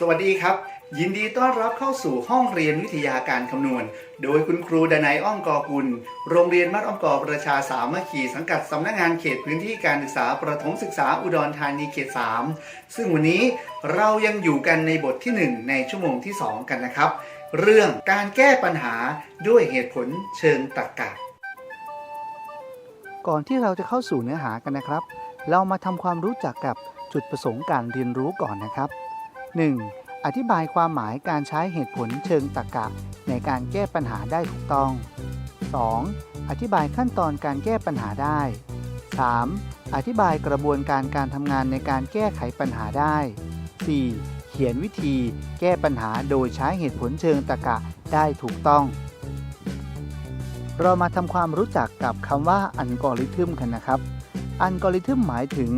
สวัสดีครับ ยินดีต้อนรับเข้าสู่ห้องเรียนวิทยาการคำนวณ โดยคุณครูดนัยอ้อมกอกุล โรงเรียนมัดอ้อมกอประชาสามัคคีสังกัดสำนักงานเขตพื้นที่การศึกษาประถมศึกษาอุดรธานีเขต 3 ซึ่งวันนี้เรายังอยู่กันในบทที่ 1 ในชั่วโมงที่ 2 กันนะครับ เรื่องการแก้ปัญหาด้วยเหตุผลเชิงตรรกะก่อนที่เราจะเข้าสู่เนื้อหากันนะครับ เรามาทำความรู้จักกับจุดประสงค์การเรียนรู้ก่อนนะครับ 1. อธิบายความหมายการใช้เหตุผลเชิงตรรกะ ในการแก้ปัญหาได้ถูกต้อง 2. อธิบายขั้นตอนการแก้ปัญหาได้ 3. อธิบายกระบวนการการทำงานในการแก้ไขปัญหาได้ 4. เขียนวิธีแก้ปัญหาโดยใช้เหตุผลเชิงตรรกะได้ถูกต้อง เรามาทำความรู้จักกับคำว่าอัลกอริทึมกันนะครับ อัลกอริทึมหมายถึง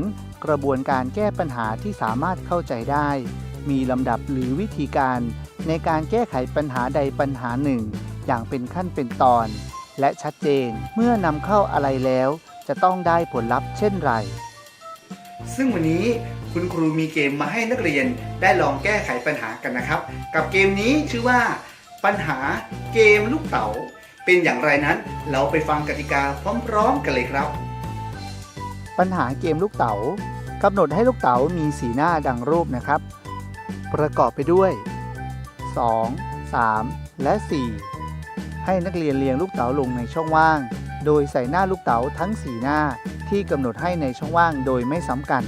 กระบวนการแก้ปัญหาที่สามารถเข้าใจได้ มีลำดับหรือวิธีการในการแก้ไขปัญหาใดปัญหาหนึ่ง อย่างเป็นขั้นเป็นตอน และชัดเจนเมื่อนำเข้าอะไรแล้ว จะต้องได้ผลลัพธ์เช่นไร ซึ่งวันนี้คุณครูมีเกมมาให้นักเรียนได้ลองแก้ไขปัญหากันนะครับ กับเกมนี้ชื่อว่า ปัญหาเกมลูกเต๋าเป็นอย่างไรนั้น เราไปฟังกติกาพร้อมๆกันเลยครับ ปัญหาเกมลูกเต๋ากำหนดให้ลูกเต๋ามีสีหน้าดังรูปนะครับ ประกอบไปด้วย 2 3 และ 4 ให้นักเรียนเรียงลูกเต๋าลงในช่องว่าง โดยใส่หน้าลูกเต๋าทั้ง 4 หน้าที่กำหนดให้ในช่องว่างโดยไม่ซ้ำกัน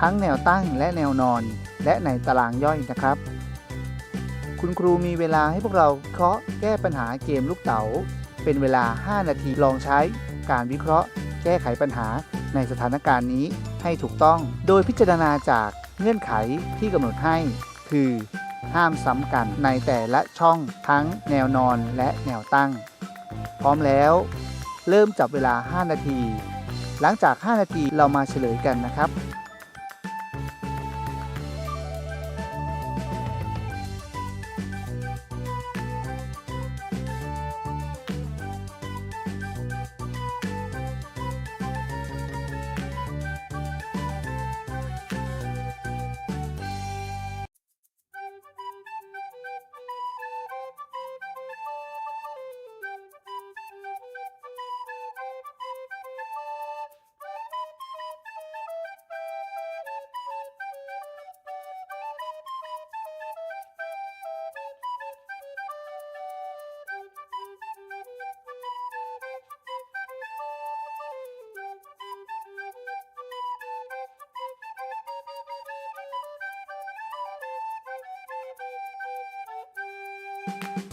ทั้งแนวตั้งและแนวนอน และในตารางย่อยนะครับ คุณครูมีเวลาให้พวกเราเคาะแก้ปัญหาเกมลูกเต๋า เป็นเวลา 5 นาทีลองใช้การวิเคราะห์ แก้ไขปัญหาในสถานการณ์นี้ให้ถูกต้อง โดยพิจารณาจากเงื่อนไขที่กำหนดให้ คือห้ามซ้ำกันในแต่ละช่องทั้งแนวนอนและแนวตั้ง พร้อมแล้วเริ่มจับเวลา 5 นาที หลังจาก 5 นาทีเรามาเฉลยกันนะครับ ค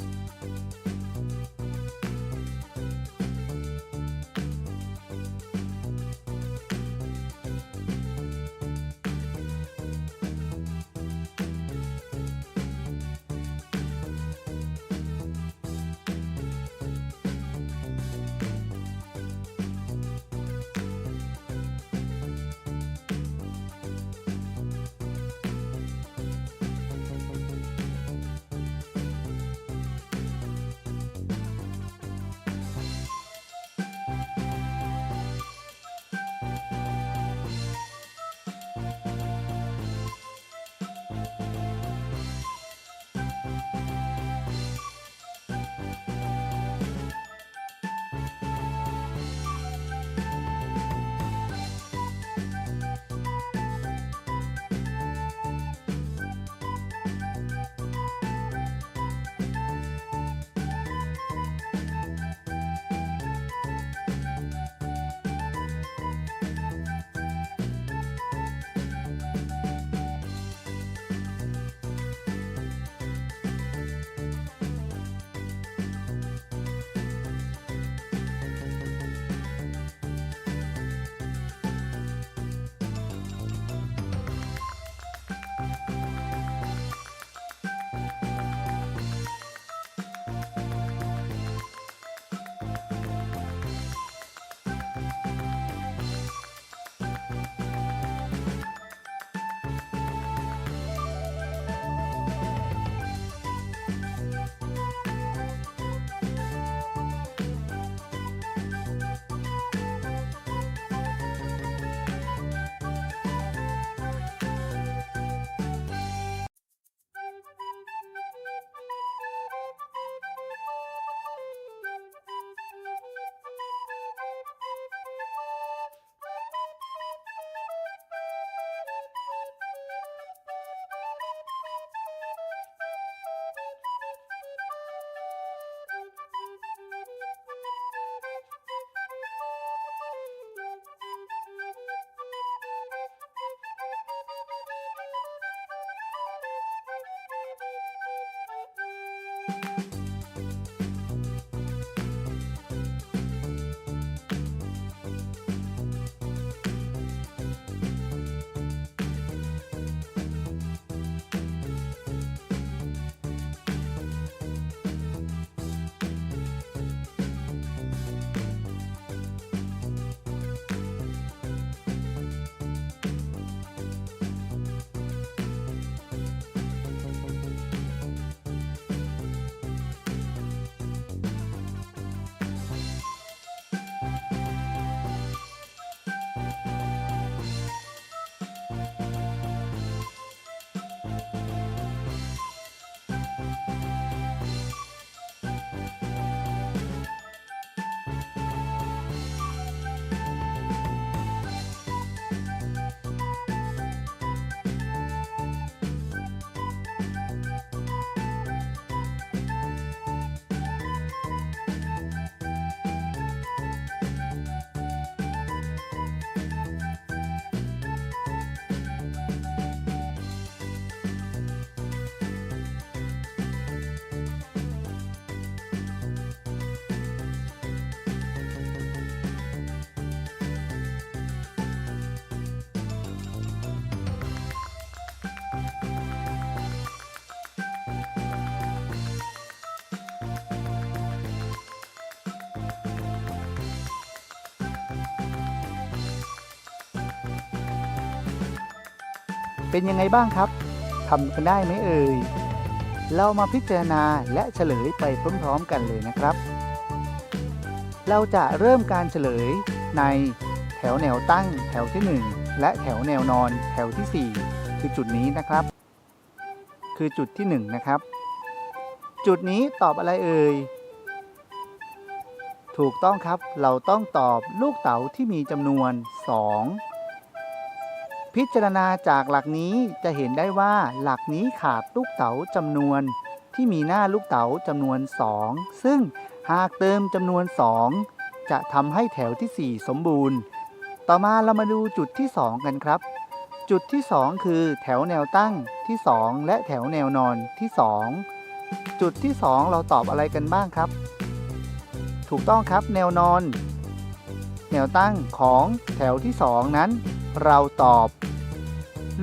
เป็นยังไงบ้างครับทำกันได้ไหมเอ่ย เรามาพิจารณาและเฉลยไปพร้อมๆกันเลยนะครับ เราจะเริ่มการเฉลยในแถวแนวตั้งแถวที่ 1 และแถวแนวนอนแถวที่ 4 คือจุดนี้นะครับ คือจุดที่ 1 นะครับ จุดนี้ตอบอะไรเอ่ยถูกต้องครับเราต้องตอบลูกเต๋าที่มีจำนวน 2 พิจารณาจากหลักนี้จะเห็นได้ว่าหลักนี้ขาดลูกเต๋าจำนวนที่มีหน้าลูกเต๋าจำนวน 2 ซึ่งหากเติมจำนวน 2 จะทำให้แถวที่ 4 สมบูรณ์ ต่อมาเรามาดูจุดที่ 2 กันครับ จุดที่ 2 คือแถวแนวตั้งที่ 2 และแถวแนวนอนที่ 2 จุดที่ 2 เราตอบอะไรกันบ้างครับ ถูกต้องครับแนวนอน แนวตั้งของแถวที่ 2 นั้น เราตอบ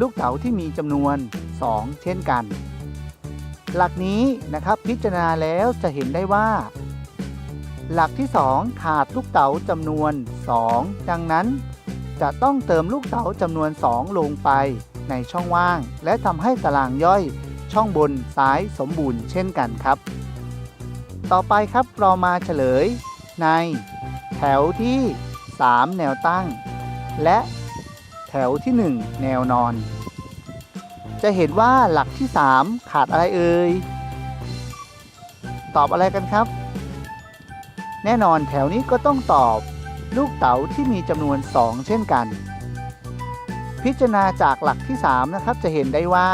ลูกเต๋าที่มีจำนวน 2 เช่นกัน หลักนี้นะครับพิจารณาแล้วจะเห็นได้ว่า หลักที่ 2 ขาดลูกเต๋าจำนวน 2 ดังนั้น จะต้องเติมลูกเต๋าจำนวน 2 ลงไปในช่องว่าง และทำให้ตารางย่อยช่องบนซ้ายสมบูรณ์เช่นกันครับ ต่อไปครับเรามาเฉลยใน แถวที่ 3 แนวตั้ง และ แถวที่ 1 แนวนอน จะเห็นว่าหลักที่ 3 ขาดอะไรเอ่ย ตอบอะไรกันครับ แน่นอนแถวนี้ก็ต้องตอบลูกเต๋าที่มีจำนวน 2 เช่นกัน พิจารณาจากหลักที่ 3 นะครับ จะเห็นได้ว่า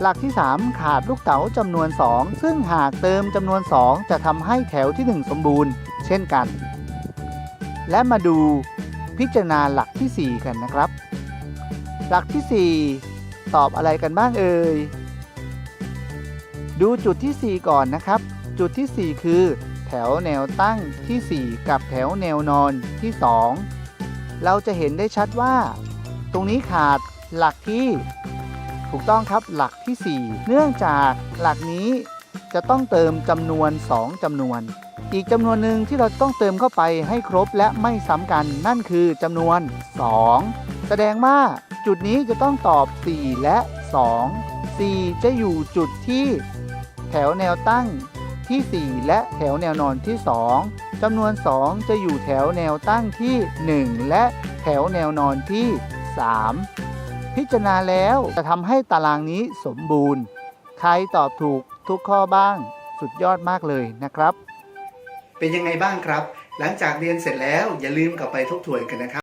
หลักที่ 3 ขาดลูกเต๋าจำนวน 2 ซึ่งหากเติมจำนวน 2 จะทำให้แถวที่ 1 สมบูรณ์ เช่นกัน และมาดู พิจารณาหลักที่ 4 กันนะครับ หลักที่ 4 ตอบอะไรกันบ้างเอ่ย ดูจุดที่ 4 ก่อนนะครับ จุดที่ 4 คือแถวแนวตั้งที่ 4 กับแถวแนวนอนที่ 2 เราจะเห็นได้ชัดว่า ตรงนี้ขาดหลักที่ ถูกต้องครับหลักที่ 4 เนื่องจากหลักนี้จะต้องเติมจำนวน 2จำนวน อีกจำนวนหนึ่งที่เราต้องเติมเข้าไปให้ครบและไม่ซ้ำกันนั่นคือจำนวน 2 แสดงว่าจุดนี้จะต้องตอบ 4 และ 2 4 จะอยู่จุดที่ แถวแนวตั้งที่ 4 และแถวแนวนอนที่ 2จำนวน 2 จะอยู่แถวแนวตั้งที่ 1 และแถวแนวนอนที่ 3 พิจารณาแล้วจะทำให้ตารางนี้สมบูรณ์ ใครตอบถูกทุกข้อบ้าง สุดยอดมากเลยนะครับ เป็นยังไงบ้างครับ หลังจากเรียนเสร็จแล้วอย่าลืมกลับไปทบทวนกันนะครับ